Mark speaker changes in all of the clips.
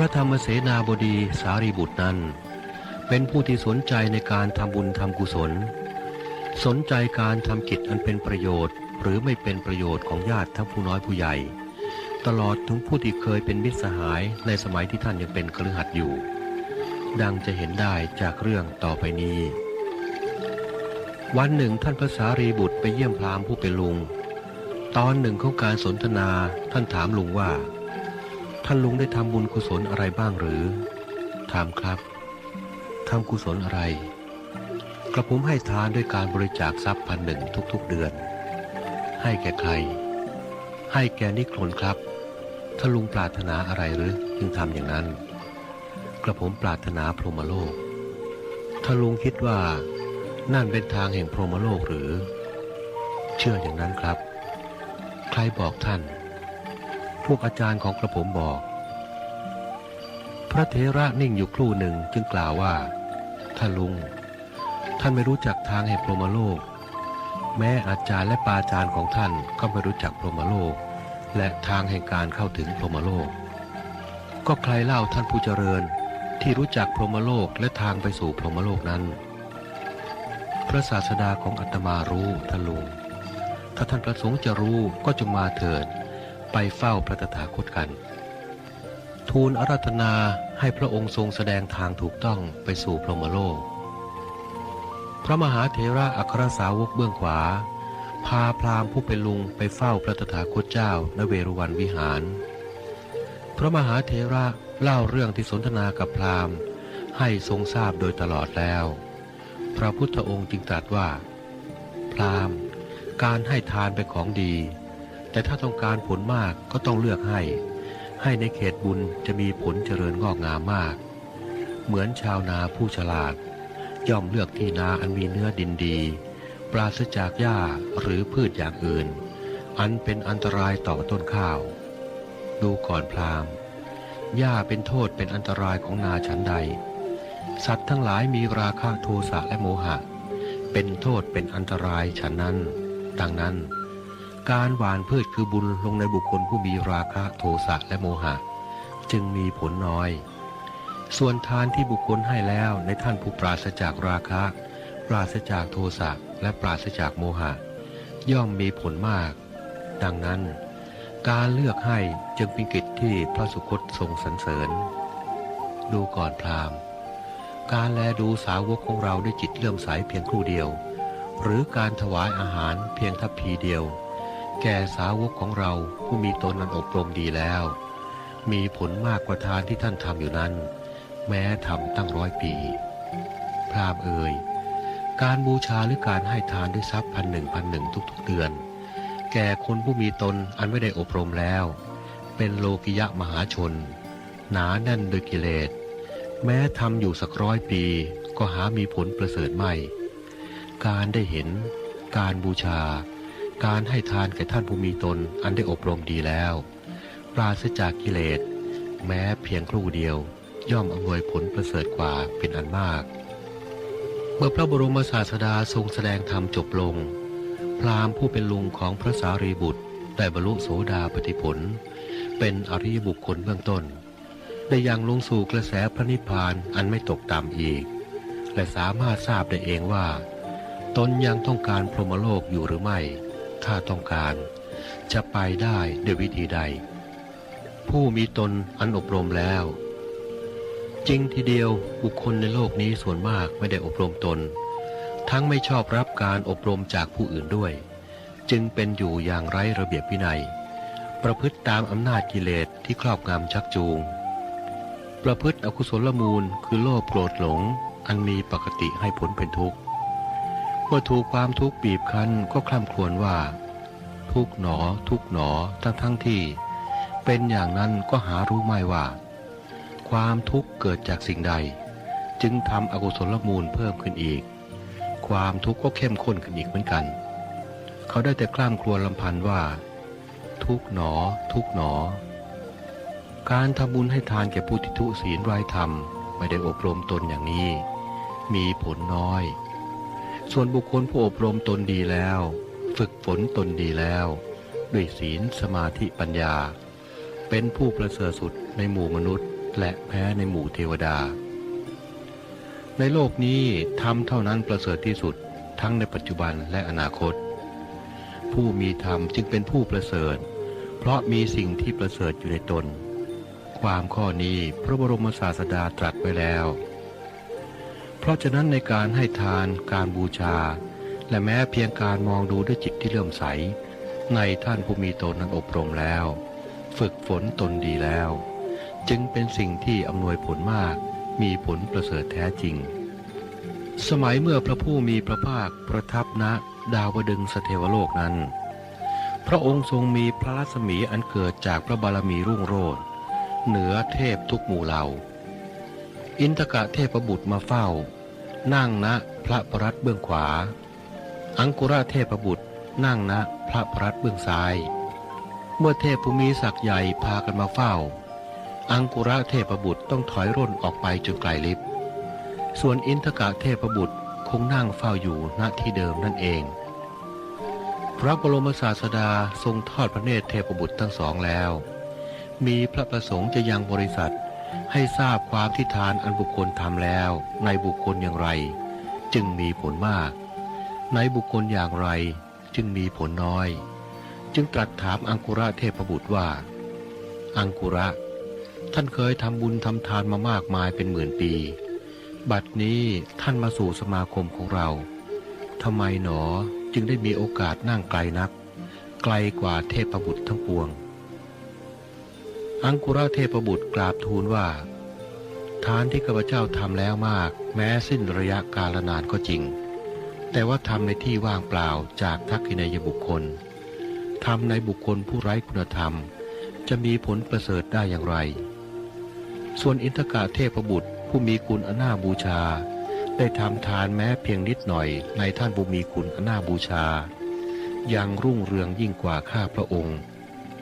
Speaker 1: ระธรรมเสนาบดีสารีบุตรนั้น เป็นผู้ที่สนใจในการทำบุญทำกุศล สนใจการทำกิจอันเป็นประโยชน์ หรือไม่เป็นประโยชน์ของญาติทั้งผู้น้อยผู้ใหญ่ ตลอดถึงผู้ที่เคยเป็นมิตรสหายในสมัยที่ท่านยังเป็นคฤหัสถ์อยู่ ดังจะเห็นได้จากเรื่องต่อไปนี้ วันหนึ่งท่านพระสารีบุตรไปเยี่ยมพราหมณ์ผู้เป็นลุง ตอนหนึ่งของการสนทนาท่านถามลุงว่าานลุงได้ทำบุญกุศลอะไรบ้างหรือ ถามครับ ทำกุศลอะไร กระผมให้ทานด้วยการบริจาคทรัพย์พันหนึ่งทุกๆเดือน ให้แก่ใคร ให้แก่นิครนครับ ถ้าลุงปรารถนาอะไรหรือจึงทำอย่างนั้น กระผมปรารถนาพรหมโลก ถ้าลุงคิดว่านั่นเป็นทางแห่งพรหมโลกหรือ เชื่ออย่างนั้นครับ ใครบอกท่าน วกอาจารย์ของกระผมบอก พระเทระนิ่งอยู่ครู่หนึ่งจึงกล่าวว่า ท่านลุง ท่านไม่รู้จักทางแห่งพรหมโลก แม้อาจารย์และปาจารย์ของท่านก็ไม่รู้จักพรหมโลก และทางแห่งการเข้าถึงพรหมโลก ก็ใครเล่าท่านผู้เจริญที่รู้จักพรหมโลกและทางไปสู่พรหมโลกนั้น พระศาสดาของอาตมารู้ท่านลุง ถ้าท่านประสงค์จะรู้ก็จงมาเถิด ไปเฝ้าพระตถาคตกัน ทูลอาราธนาให้พระองค์ทรงแสดงทางถูกต้องไปสู่พรหมโลก พระมหาเถระอัครสาวกเบื้องขวา พาพราหมณ์ผู้เป็นลุงไปเฝ้าพระตถาคตเจ้าณเวรุวันวิหาร พระมหาเถระเล่าเรื่องที่สนทนากับพราหมณ์ ให้ทรงทราบโดยตลอดแล้ว พระพุทธองค์จึงตรัสว่า พราหมณ์การให้ทานเป็นของดี แต่ถ้าต้องการผลมากก็ต้องเลือกให้ ให้ในเขตบุญจะมีผลเจริญงอกงามมาก เหมือนชาวนาผู้ฉลาด ย่อมเลือกที่นาอันมีเนื้อดินดี ปราศจากหญ้าหรือพืชอย่างอื่น อันเป็นอันตรายต่อต้นข้าว ดูก่อนพราหมหญ้าเป็นโทษเป็นอันตรายของนาฉันใด สัตว์ทั้งหลายมีราคะโทสะและโมหะ เป็นโทษเป็นอันตรายฉันนั้น ดังนั้น การหวานพืชคือบุญลงในบุคคลผู้มีราคะโทสะและโมหะ จึงมีผลน้อย ส่วนทานที่บุคคลให้แล้วในท่านผู้ปราศจากราคะ ปราศจากโทสะและปราศจากโมหะ ย่อมมีผลมาก ดังนั้น การเลือกให้จึงเป็นกิจที่พระสุคตทรงสรรเสริญ ดูก่อนพราหมณ์ การแลดูสาวกของเราด้วยจิตเลื่อมใสเพียงครู่เดียว หรือการถวายอาหารเพียงทัพพีเดียว แก่สาวกของเราผู้มีตนนั้นอบรมดีแล้ว มีผลมากกว่าทานที่ท่านทำอยู่นั้น แม้ทำตั้งร้อยปี พราหมณ์เอ่ยการบูชาหรือการให้ทานด้วยทรัพย์พันหนึ่งพันหนึ่งทุกๆเดือน แก่คนผู้มีตนอันไม่ได้อบรมแล้ว เป็นโลกิยะมหาชน หนาแน่นโดยกิเลส แม้ทำอยู่สักร้อยปีก็หามีผลประเสริฐไม่ การได้เห็น การบูชา การให้ทานแก่ท่านผู้มีตนอันได้อบรมดีแล้ว ปราศจากกิเลส แม้เพียงครู่เดียว ย่อมอำนวยผลประเสริฐกว่าเป็นอันมาก เมื่อพระบรมศาสดาทรงแสดงธรรมจบลง พราหมณ์ผู้เป็นลุงของพระสารีบุตรได้บรรลุโสดาปติผล เป็นอริยบุคคลเบื้องต้น ได้ยังลงสู่กระแสพระนิพพานอันไม่ตกต่ำอีก และสามารถทราบได้เองว่า ตนยังต้องการพรหมโลกอยู่หรือไม่ ถ้าต้องการ จะไปได้ด้วยวิธีใด ผู้มีตนอันอบรมแล้ว จริงทีเดียวบุคคลในโลกนี้ส่วนมากไม่ได้อบรมตน ทั้งไม่ชอบรับการอบรมจากผู้อื่นด้วย จึงเป็นอยู่อย่างไร้ระเบียบวินัย ประพฤติตามอำนาจกิเลสที่ครอบงำชักจูง ประพฤติอกุศลมูลคือโลภโกรธหลง อันมีปกติให้ผลเป็นทุกข์ เมื่อถูกความทุกข์บีบคั้นก็คล่ำครวญว่า ทุกหนอ ทุกหนอทั้งทั้งที่ เป็นอย่างนั้นก็หารู้ไม่ว่า ความทุกข์เกิดจากสิ่งใด จึงทำอกุศลมูลเพิ่มขึ้นอีก ความทุกข์ก็เข้มข้นขึ้นอีกเหมือนกัน เขาได้แต่คล่ำครวญลำพันว่า ทุกหนอ ทุกหนอ การทำบุญให้ทานแก่ผู้ที่ทุศีลไร้ธรรมไม่ได้อบรมตนอย่างนี้ มีผลน้อย ส่วนบุคคลผู้อบรมตนดีแล้ว ฝึกฝนตนดีแล้ว ด้วยศีลสมาธิปัญญา เป็นผู้ประเสริฐสุดในหมู่มนุษย์ และแพ้ในหมู่เทวดา ในโลกนี้ธรรมเท่านั้นประเสริฐที่สุดทั้งในปัจจุบันและอนาคต ผู้มีธรรมจึงเป็นผู้ประเสริฐ เพราะมีสิ่งที่ประเสริฐอยู่ในตน ความข้อนี้พระบรมศาสดาตรัสไว้แล้ว เพราะฉะนั้นในการให้ทานการบูชา และแม้เพียงการมองดูด้วยจิตที่เลื่อมใส ในท่านผู้มีตนนั้นอบรมแล้ว ฝึกฝนตนดีแล้ว จึงเป็นสิ่งที่อำนวยผลมาก มีผลประเสริฐแท้จริง สมัยเมื่อพระผู้มีพระภาคประทับณดาวดึงสเทวโลกนั้น พระองค์ทรงมีพระรัศมีอันเกิดจากพระบารมีรุ่งโรจน์เหนือเทพทุกหมู่เหล่า อินทกะเทพบุตรมาเฝ้า นั่งณพระปรัตเบื้องขวา อังกุระเทพบุตรนั่งณพระปรัตเบื้องซ้าย เมื่อเทพภูมิศักดิ์ใหญ่พากันมาเฝ้า อังกุระเทพบุตรต้องถอยร่นออกไปจนไกลลิบ ส่วนอินทกะเทพบุตรคงนั่งเฝ้าอยู่ณที่เดิมนั่นเอง พระบรมศาสดาทรงทอดพระเนตรเทพบุตรทั้งสองแล้ว มีพระประสงค์จะยังบริษัท ให้ทราบความที่ทานอันบุคคลทำแล้วในบุคคลอย่างไร จึงมีผลมาก ในบุคคลอย่างไรจึงมีผลน้อย จึงตรัสถามอังกุระเทพบุตรว่า อังกุระ ท่านเคยทำบุญทำทานมามากมายเป็นหมื่นปี บัดนี้ท่านมาสู่สมาคมของเราทำไมหนอจึงได้มีโอกาสนั่งไกลนัก ไกลกว่าเทพบุตรทั้งปวง อังกุระเทพบุตรกราบทูลว่า ทานที่ข้าพเจ้าทำแล้วมาก แม้สิ้นระยะกาลนานก็จริง แต่ว่าทำในที่ว่างเปล่าจากทักษิณายบุคคลทำในบุคคลผู้ไร้คุณธรรม จะมีผลประเสริฐได้อย่างไร ส่วนอินทกะเทพบุตรผู้มีคุณอนาบูชา ได้ทำทานแม้เพียงนิดหน่อยในท่านผู้มีคุณอนาบูชา ยังรุ่งเรืองยิ่งกว่าข้าพระองค์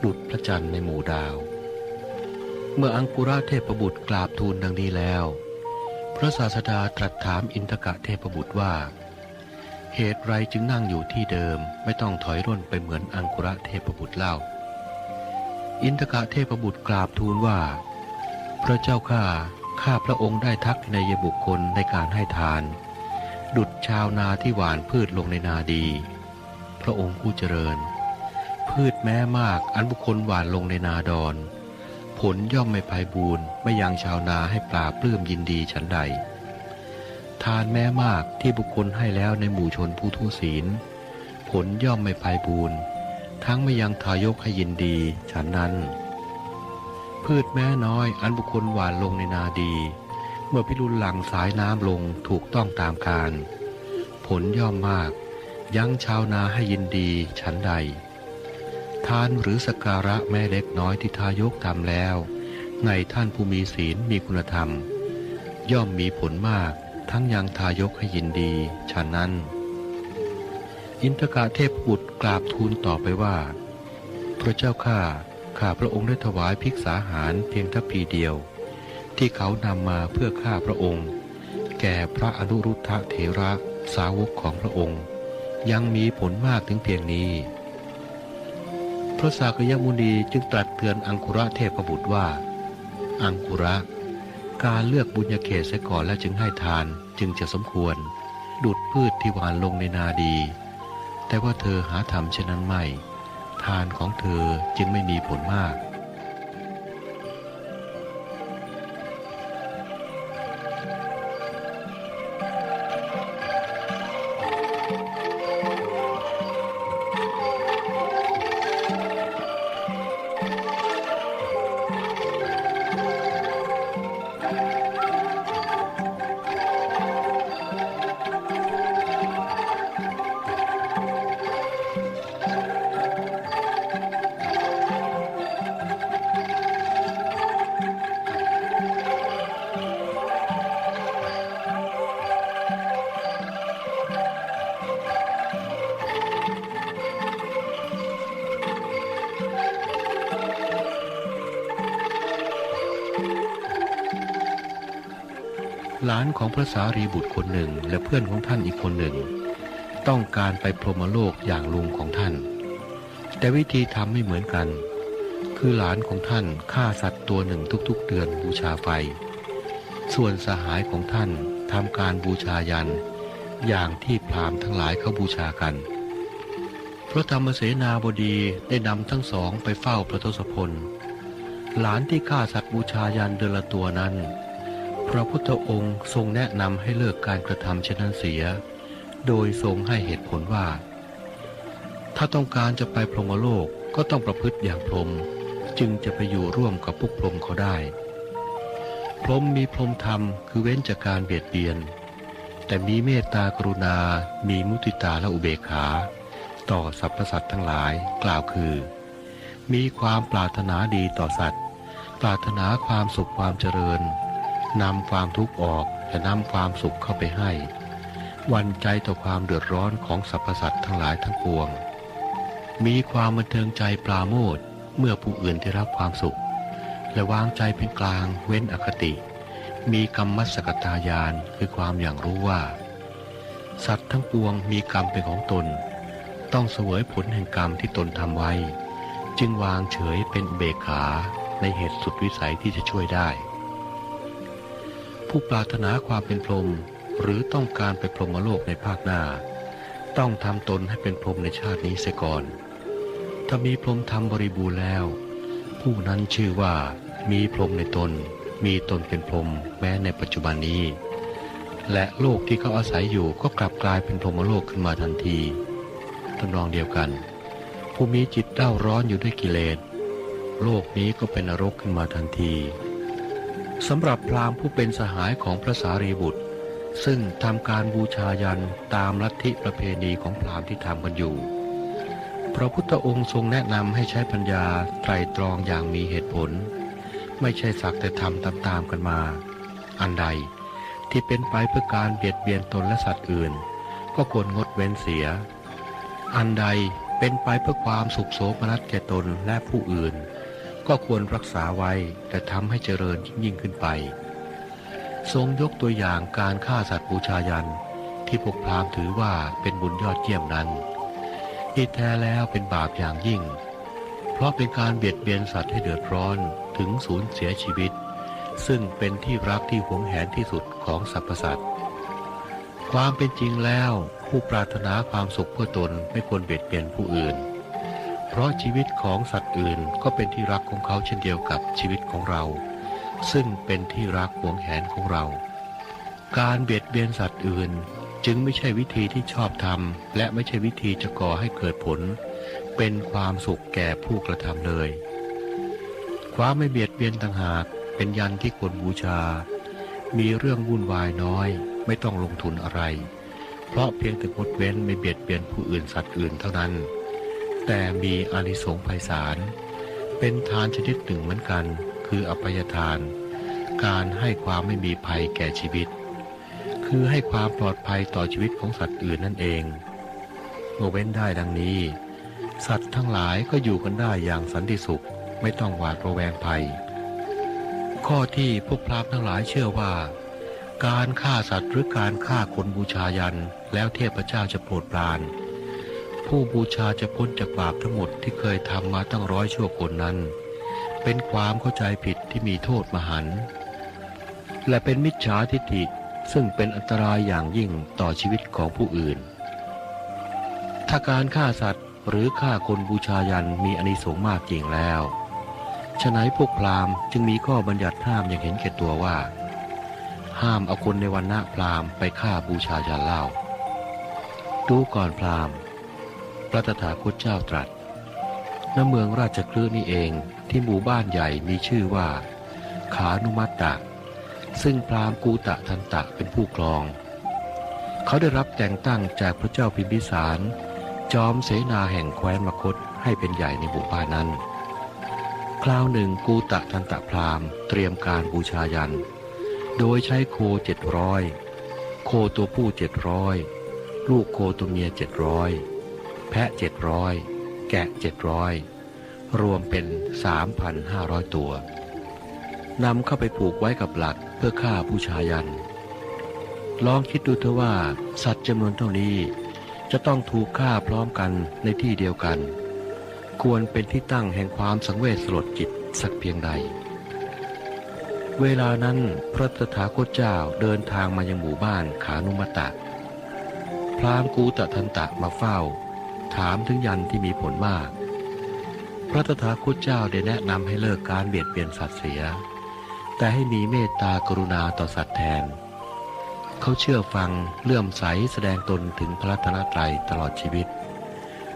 Speaker 1: ดุจพระจันทร์ในหมู่ดาว เมื่ออังกุระเทพบุตรกราบทูลดังนี้แล้ว พระศาสดาตรัสถามอินทกะเทพบุตรว่า เหตุไรจึงนั่งอยู่ที่เดิมไม่ต้องถอยร่นไปเหมือนอังกุระเทพบุตรเล่า อินทกะเทพบุตรกราบทูลว่า พระเจ้าข้าข้าพระองค์ได้ทักในยบุคคลในการให้ทาน ดุดชาวนาที่หวานพืชลงในนาดี พระองค์ผู้เจริญ พืชแม้มากอันบุคคลหวานลงในนาดอน ผลย่อมไม่ไพบูรณ์ไม่ยังชาวนาให้ปลาปลื้มยินดีฉันใด ทานแม้มากที่บุคคลให้แล้วในหมู่ชนผู้ทุศีล ผลย่อมไม่ไพบูรณ์ทั้งไม่ยังทายกให้ยินดีฉันนั้น พืชแม้น้อยอันบุคคลหวานลงในนาดี เมื่อพิรุณหลังสายน้ำลงถูกต้องตามการ ผลย่อมมาก ยังชาวนาให้ยินดีฉันใด ทานหรือสการะแม่เล็กน้อยที่ทายกทำแล้ว ในท่านผู้มีศีลมีคุณธรรม ย่อมมีผลมากทั้งยังทายกให้ยินดีฉะนั้น อินทกะเทพบุตรกราบทูลต่อไปว่า พระเจ้าข้าข้าพระองค์ได้ถวายภิกษาหารเพียงทัพพีเดียว ที่เขานำมาเพื่อข้าพระองค์ แก่พระอนุรุทธะเถระสาวกของพระองค์ ยังมีผลมากถึงเพียงนี้ พระสากยมุนีจึงตรัสเตือนอังคุระเทพบุตรว่า อังคุระ การเลือกบุญญาเขตเสียก่อนและจึงให้ทานจึงจะสมควร ดุดพืชที่หวานลงในนาดี แต่ว่าเธอหาทำเช่นนั้นไม่ ทานของเธอจึงไม่มีผลมาก หลานของพระสารีบุตรคนหนึ่งและเพื่อนของท่านอีกคนหนึ่ง ต้องการไปพรหมโลกอย่างลุงของท่าน แต่วิธีทำไม่เหมือนกัน คือหลานของท่านฆ่าสัตว์ตัวหนึ่งทุกๆเดือนบูชาไฟ ส่วนสหายของท่านทำการบูชายัน อย่างที่พราหมณ์ทั้งหลายเขาบูชากัน พระธรรมเสนาบดีได้นำทั้งสองไปเฝ้าพระทศพล หลานที่ฆ่าสัตว์บูชายันเดือนละตัวนั้น พระพุทธองค์ทรงแนะนำให้เลิกการกระทำเช่นนั้นเสีย โดยทรงให้เหตุผลว่า ถ้าต้องการจะไปพรหมโลกก็ต้องประพฤติอย่างพรหมจึงจะไปอยู่ร่วมกับพวกพรหมเขาได้ พรหมมีพรหมธรรมคือเว้นจากการเบียดเบียน แต่มีเมตตากรุณา มีมุติตาและอุเบกขา ต่อสรรพสัตว์ทั้งหลายกล่าวคือ มีความปรารถนาดีต่อสัตว์ ปรารถนาความสุขความเจริญ นำความทุกข์ออกและนำความสุขเข้าไปให้ วันใจต่อความเดือดร้อนของสรรพสัตว์ทั้งหลายทั้งปวง มีความบันเทิงใจปราโมทเมื่อผู้อื่นได้รับความสุข และวางใจเป็นกลางเว้นอคติ มีกรรมมัสกตายานคือความอย่างรู้ว่า สัตว์ทั้งปวงมีกรรมเป็นของตน ต้องเสวยผลแห่งกรรมที่ตนทำไว้ จึงวางเฉยเป็นเบกขาในเหตุสุดวิสัยที่จะช่วยได้ ผู้ปรารถนาความเป็นพรหมหรือต้องการไปพรหมโลกในภาคหน้า ต้องทำตนให้เป็นพรหมในชาตินี้เสียก่อน ถ้ามีพรหมธรรมบริบูรณ์แล้ว ผู้นั้นชื่อว่ามีพรหมในตน มีตนเป็นพรหมแม้ในปัจจุบันนี้ และโลกที่เขาอาศัยอยู่ก็กลับกลายเป็นพรหมโลกขึ้นมาทันทีทำนองเดียวกัน ผู้มีจิตเร่าร้อนอยู่ด้วยกิเลสโลกนี้ก็เป็นนรกขึ้นมาทันที สำหรับพราหมณ์ผู้เป็นสหายของพระสารีบุตร ซึ่งทำการบูชายันตามลัทธิประเพณีของพราหมณ์ที่ทำกันอยู่ พระพุทธองค์ทรงแนะนำให้ใช้ปัญญาไตรตรองอย่างมีเหตุผล ไม่ใช่สักแต่ทำตามๆกันมา อันใดที่เป็นไปเพื่อการเบียดเบียนตนและสัตว์อื่น ก็ควรงดเว้นเสีย อันใดเป็นไปเพื่อความสุขโสมนัสแก่ตนและผู้อื่น ก็ควรรักษาไว้แต่ทำให้เจริญยิ่งขึ้นไป ทรงยกตัวอย่างการฆ่าสัตว์บูชายันที่พวกพราหมณ์ถือว่าเป็นบุญยอดเยี่ยมนั้นที่แท้แล้วเป็นบาปอย่างยิ่ง เพราะเป็นการเบียดเบียนสัตว์ให้เดือดร้อนถึงสูญเสียชีวิต ซึ่งเป็นที่รักที่หวงแหนที่สุดของสรรพสัตว์ความเป็นจริงแล้วผู้ปรารถนาความสุขเพื่อตนไม่ควรเบียดเบียนผู้อื่น ราะชีวิตของสัตว์อื่นก็เป็นที่รักของเขาเช่นเดียวกับชีวิตของเรา ซึ่งเป็นที่รักหวงแหนของเรา การเบียดเบียนสัตว์อื่นจึงไม่ใช่วิธีที่ชอบธรรมและไม่ใช่วิธีจะก่อให้เกิดผล เป็นความสุขแก่ผู้กระทำเลย ความไม่เบียดเบียนต่างหากเป็นยันที่ควรบูชา มีเรื่องวุ่นวายน้อย ไม่ต้องลงทุนอะไร เพราะเพียงแต่งดเว้นไม่เบียดเบียนผู้อื่นสัตว์อื่นเท่านั้น แต่มีอานิสงส์ไพศาล เป็นทานชนิดหนึ่งเหมือนกัน คืออภัยทาน การให้ความไม่มีภัยแก่ชีวิต คือให้ความปลอดภัยต่อชีวิตของสัตว์อื่นนั่นเองเมื่อเว้นได้ดังนี้ สัตว์ทั้งหลายก็อยู่กันได้อย่างสันติสุข ไม่ต้องหวาดระแวงภัย ข้อที่พวกพราหมณ์ทั้งหลายเชื่อว่า การฆ่าสัตว์หรือการฆ่าคนบูชายันแล้วเทพเจ้าจะโปรดปราน ผู้บูชาจะพ้นจากบาปทั้งหมดที่เคยทำมาตั้งร้อยชั่วคนนั้น เป็นความเข้าใจผิดที่มีโทษมหันต์และเป็นมิจฉาทิฏฐิซึ่งเป็นอันตรายอย่างยิ่งต่อชีวิตของผู้อื่น ถ้าการฆ่าสัตว์หรือฆ่าคนบูชายันมีอนิสงส์มากจริงแล้วฉะนั้นพวกพราหมณ์จึงมีข้อบัญญัติห้ามอย่างเห็นแก่ตัวว่า ห้ามเอาคนในวันณะพราหมณ์ไปฆ่าบูชายันเล่า ดูก่อนพราหมณ์ พระตถาคตเจ้าตรัสณเมืองราชคลือนี่เองที่หมู่บ้านใหญ่มีชื่อว่า ขานุมัตตะ ซึ่งพราหมณ์กูตะทันตะเป็นผู้ครอง เขาได้รับแต่งตั้งจากพระเจ้าพิมพิสาร จอมเสนาแห่งแคว้นมคตให้เป็นใหญ่ในหมู่บ้านนั้น คราวหนึ่งกูตะทันตะพราหมณ์เตรียมการบูชายัน โดยใช้โคเจ็ดร้อยโคตัวผู้เจ็ดร้อยลูกโคตัวเมียเจ็ดร้อย แพะเจ็ดร้อยแกะเจ็ดร้อยรวมเป็นสามพันห้าร้อยตัวนำเข้าไปผูกไว้กับหลักเพื่อฆ่าบูชายัน ลองคิดดูเถอะว่าสัตว์จำนวนเท่านี้ จะต้องถูกฆ่าพร้อมกันในที่เดียวกัน ควรเป็นที่ตั้งแห่งความสังเวชสลดจิตสักเพียงใด เวลานั้นพระตถาคตเจ้าเดินทางมายังหมู่บ้านขานุมตะ พรามกูตะทันตะมาเฝ้า ถามถึงยันที่มีผลมาก พระตถาคตเจ้าได้แนะนำให้เลิกการเบียดเบียนสัตว์เสีย แต่ให้มีเมตตากรุณาต่อสัตว์แทน เขาเชื่อฟังเลื่อมใสแสดงตนถึงพระรัตนตรัยตลอดชีวิต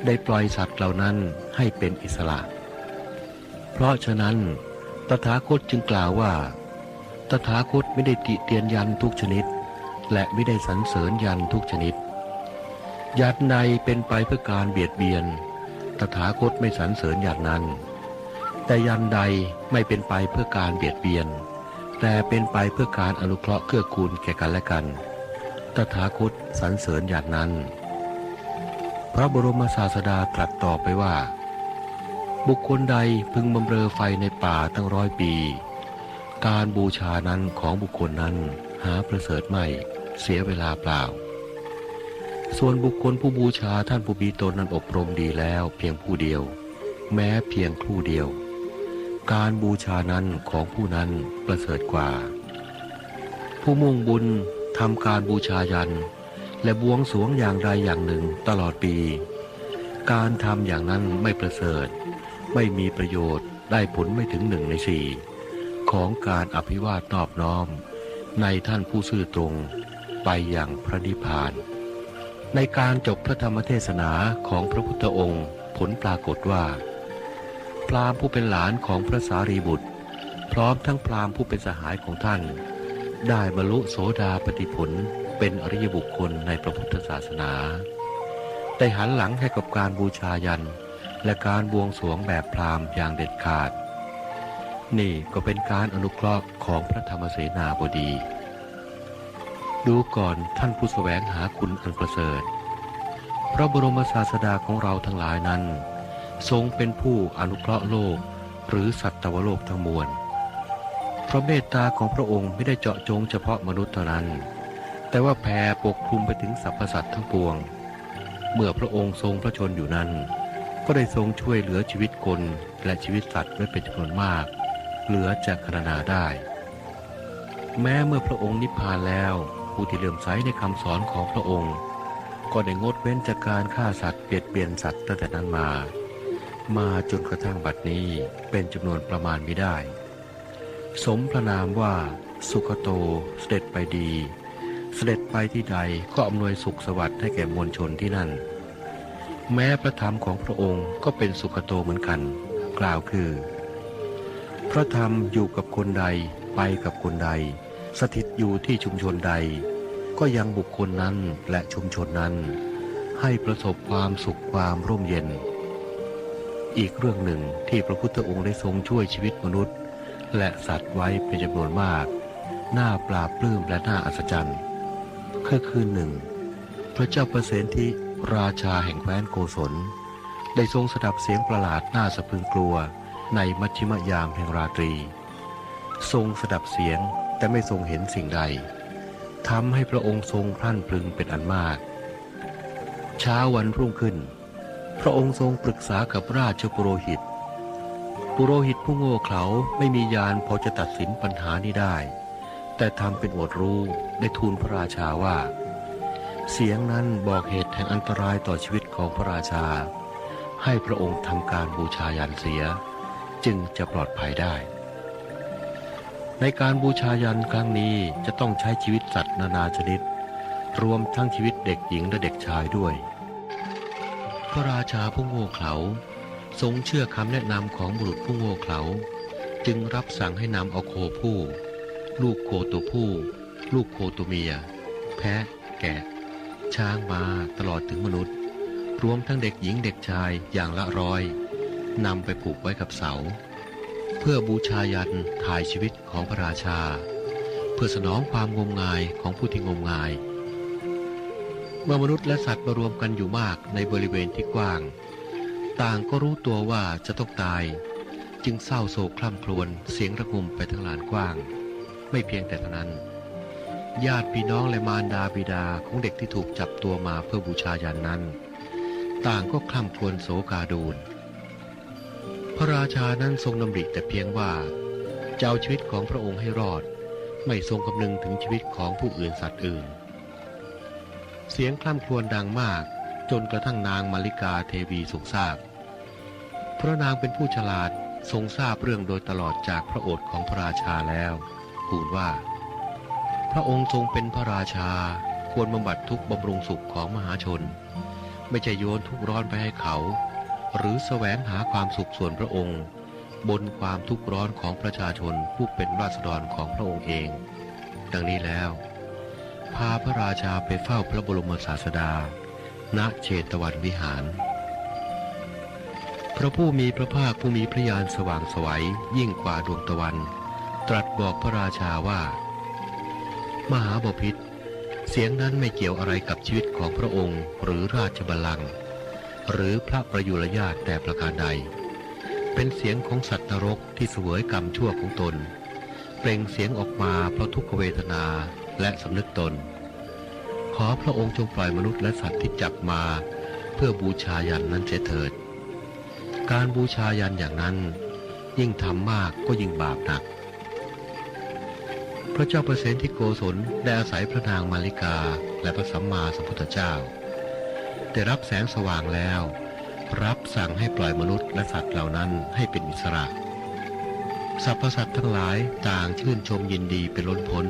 Speaker 1: ได้ปล่อยสัตว์เหล่านั้นให้เป็นอิสระ เพราะฉะนั้น ตถาคตจึงกล่าวว่า ตถาคตไม่ได้ติเตียนยันทุกชนิด และไม่ได้สรรเสริญยันทุกชนิด ยันในเป็นไปเพื่อการเบียดเบียน ตถาคตไม่สรรเสริญอยันนั้น แต่ยันใดไม่เป็นไปเพื่อการเบียดเบียน แต่เป็นไปเพื่อการอนุเคราะห์เกื้อกูลแก่กันและกัน ตถาคตสรรเสริญอยันนั้น พระบรมศาสดาตรัสต่อไปว่า บุคคลใดพึงบำเรอไฟในป่าตั้งร้อยปี การบูชานั้นของบุคคลนั้นหาประเสริฐไม่เสียเวลาเปล่า ส่วนบุคคลผู้บูชาท่านผู้มีตนนั้นอบรมดีแล้วเพียงผู้เดียว แม้เพียงครู่เดียว การบูชานั้นของผู้นั้นประเสริฐกว่า ผู้มุ่งบุญทำการบูชายัน และบวงสรวงอย่างใดอย่างหนึ่งตลอดปี การทำอย่างนั้นไม่ประเสริฐ ไม่มีประโยชน์ได้ผลไม่ถึงหนึ่งในสี่ของการอภิวาทนอบน้อม ในท่านผู้ซื่อตรงไปอย่างพระนิพพาน ในการจบพระธรรมเทศนาของพระพุทธองค์ผลปรากฏว่า พราหมณ์ผู้เป็นหลานของพระสารีบุตร พร้อมทั้งพราหมณ์ผู้เป็นสหายของท่าน ได้บรรลุโสดาปติผลเป็นอริยบุคคลในพระพุทธศาสนา ได้หันหลังให้กับการบูชายัน และการบวงสรวงแบบพราหมณ์อย่างเด็ดขาด นี่ก็เป็นการอนุเคราะห์ของพระธรรมเสนาบดี ดูก่อนท่านผู้แสวงหาคุณอันประเสริฐ พระบรมศาสดาของเราทั้งหลายนั้น ทรงเป็นผู้อนุเคราะห์โลกหรือสัตวโลกทั้งมวล พระเมตตาของพระองค์ไม่ได้เจาะจงเฉพาะมนุษย์เท่านั้น แต่ว่าแผ่ปกคลุมไปถึงสรรพสัตว์ทั้งปวง เมื่อพระองค์ทรงพระชนอยู่นั้น ก็ได้ทรงช่วยเหลือชีวิตคนและชีวิตสัตว์ไว้เป็นจำนวนมาก เหลือจะคณนาได้ แม้เมื่อพระองค์นิพพานแล้ว ผู้ที่เลื่อมใสในคำสอนของพระองค์ ก็ได้งดเว้นจากการฆ่าสัตว์เบียดเบียนสัตว์ตั้งแต่นั้นมา มาจนกระทั่งบัดนี้เป็นจำนวนประมาณไม่ได้ สมพระนามว่าสุขโตเสด็จไปดี เสด็จไปที่ใดก็อำนวยสุขสวัสดิ์ให้แก่มวลชนที่นั่น แม้พระธรรมของพระองค์ก็เป็นสุขโตเหมือนกัน กล่าวคือ พระธรรมอยู่กับคนใดไปกับคนใด สถิตอยู่ที่ชุมชนใด ก็ยังบุคคลนั้นและชุมชนนั้น ให้ประสบความสุขความร่มเย็น อีกเรื่องหนึ่งที่พระพุทธองค์ได้ทรงช่วยชีวิตมนุษย์ และสัตว์ไว้เป็นจำนวนมาก น่าปราบปลื้มและน่าอัศจรรย์คือคืนหนึ่งพระเจ้าประเสนที่ราชาแห่งแคว้นโกศล ได้ทรงสดับเสียงประหลาดน่าสะพรึงกลัวในมัชชิมยามแห่งราตรี ทรงสดับเสียง แต่ไม่ทรงเห็นสิ่งใดทำให้พระองค์ทรงพลั่นพลึงเป็นอันมาก เช้าวันรุ่งขึ้น พระองค์ทรงปรึกษากับราชปุโรหิต ปุโรหิตผู้โง่เขลาไม่มียานพอจะตัดสินปัญหานี้ได้ แต่ทำเป็นอดรู้ได้ทูลพระราชาว่า เสียงนั้นบอกเหตุแห่งอันตรายต่อชีวิตของพระราชา ให้พระองค์ทำการบูชายันเสีย จึงจะปลอดภัยได้ ในการบูชายันครั้งนี้จะต้องใช้ชีวิตสัตว์นานาชนิด รวมทั้งชีวิตเด็กหญิงและเด็กชายด้วย พระราชาผู้โง่เขลาทรงเชื่อคำแนะนำของบุรุษผู้โง่เขลาจึงรับสั่งให้นำเอาโคผู้ ลูกโคตัวผู้ ลูกโคตัวเมีย แพะ แกะ ช้างมาตลอดถึงมนุษย์ รวมทั้งเด็กหญิงเด็กชายอย่างละร้อยนำไปผูกไว้กับเสา เพื่อบูชายันถ่ายชีวิตของพระราชา เพื่อสนองความงมงายของผู้ที่งมงาย เมื่อมนุษย์และสัตว์มารวมกันอยู่มากในบริเวณที่กว้าง ต่างก็รู้ตัวว่าจะต้องตาย จึงเศร้าโศกคล่ำครวญเสียงระงมไปทั้งลานกว้าง ไม่เพียงแต่เท่านั้น ญาติพี่น้องและมารดาบิดาของเด็กที่ถูกจับตัวมาเพื่อบูชายันนั้น ต่างก็คล่ำครวญโศกาดูน พระราชานั้นทรงดำริแต่เพียงว่าจะเอาชีวิตของพระองค์ให้รอด ไม่ทรงคำนึงถึงชีวิตของผู้อื่นสัตว์อื่น เสียงคล่ำครวญดังมากจนกระทั่งนางมาริกาเทวีทรงทราบพระนางเป็นผู้ฉลาดทรงทราบเรื่องโดยตลอดจากพระโอษฐ์ของพระราชาแล้วทูลว่า พระองค์ทรงเป็นพระราชาควรบำบัดทุกบำรุงสุขของมหาชน ไม่ใช่โยนทุกร้อนไปให้เขา หรือแสวงหาความสุขส่วนพระองค์ บนความทุกข์ร้อนของประชาชนผู้เป็นราษฎรของพระองค์เอง ดังนี้แล้ว พาพระราชาไปเฝ้าพระบรมศาสดา ณเชตวันวิหาร พระผู้มีพระภาคผู้มีพระญาณสว่างสวัยยิ่งกว่าดวงตะวัน ตรัสบอกพระราชาว่า มหาบพิษเสียงนั้นไม่เกี่ยวอะไรกับชีวิตของพระองค์หรือราชบัลลังก์ หรือพระประยุรญาตแต่ประการใด เป็นเสียงของสัตว์นรกที่เสวยกรรมชั่วของตน เปล่งเสียงออกมาเพราะทุกขเวทนาและสำนึกตน ขอพระองค์จงปล่อยมนุษย์และสัตว์ที่จับมาเพื่อบูชายันนั้นเสียเถิด การบูชายันอย่างนั้น ยิ่งทำมากก็ยิ่งบาปหนัก พระเจ้าประเสนที่โกศลได้อาศัยพระนางมาริกาและพระสัมมาสัมพุทธเจ้า ได้รับแสงสว่างแล้ว รับสั่งให้ปล่อยมนุษย์และสัตว์เหล่านั้นให้เป็นอิสระสรรพสัตว์ทั้งหลายต่างชื่นชมยินดีเป็นล้นพ้น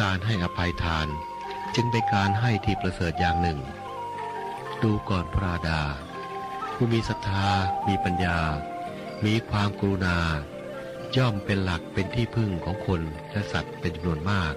Speaker 1: การให้อภัยทานจึงเป็นการให้ที่ประเสริฐอย่างหนึ่ง ดูก่อนพระดา ผู้มีศรัทธา มีปัญญา มีความกรุณา ย่อมเป็นหลักเป็นที่พึ่งของคนและสัตว์เป็นจำนวนมาก